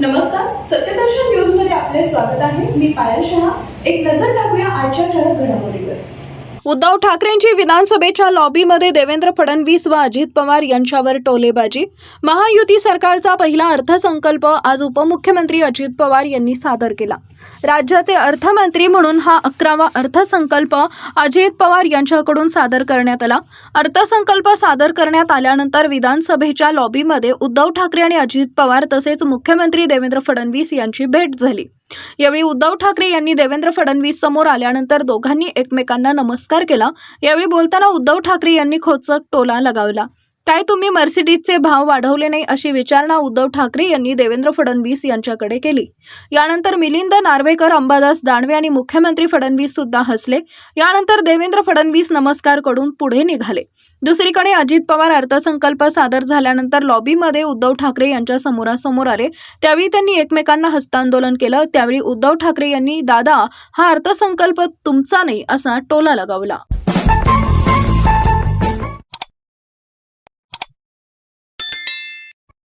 नमस्कार सत्यदर्शन न्यूजमध्ये आपले स्वागत आहे. मी पायल शहा. एक नजर टाकूया आजच्या ठळक घडामोडीवर. उद्धव ठाकरेंची विधानसभेच्या लॉबीमध्ये देवेंद्र फडणवीस व अजित पवार यांच्यावर टोलेबाजी. महायुती सरकारचा पहिला अर्थसंकल्प आज उपमुख्यमंत्री अजित पवार यांनी सादर केला. राज्याचे अर्थमंत्री म्हणून हा अकरावा अर्थसंकल्प अजित पवार यांच्याकडून सादर करण्यात आला. अर्थसंकल्प सादर करण्यात आल्यानंतर विधानसभेच्या लॉबीमध्ये उद्धव ठाकरे आणि अजित पवार तसेच मुख्यमंत्री देवेंद्र फडणवीस यांची भेट झाली. यावेळी उद्धव ठाकरे यांनी देवेंद्र फडणवीस समोर आल्यानंतर दोघांनी एकमेकांना नमस्कार केला. यावेळी बोलताना उद्धव ठाकरे यांनी खोचक टोला लगावला. काय तुम्ही मर्सिडीजचे भाव वाढवले नाही अशी विचारणा उद्धव ठाकरे यांनी देवेंद्र फडणवीस यांच्याकडे केली. यानंतर मिलिंद नार्वेकर अंबादास दानवे आणि मुख्यमंत्री फडणवीस सुद्धा हसले. यानंतर देवेंद्र फडणवीस नमस्कारकडून पुढे निघाले. दुसरीकडे अजित पवार अर्थसंकल्प सादर झाल्यानंतर लॉबीमध्ये उद्धव ठाकरे यांच्या समोरासमोर आले. त्यावेळी त्यांनी एकमेकांना हस्तांदोलन केलं. त्यावेळी उद्धव ठाकरे यांनी दादा हा अर्थसंकल्प तुमचा नाही असा टोला लगावला.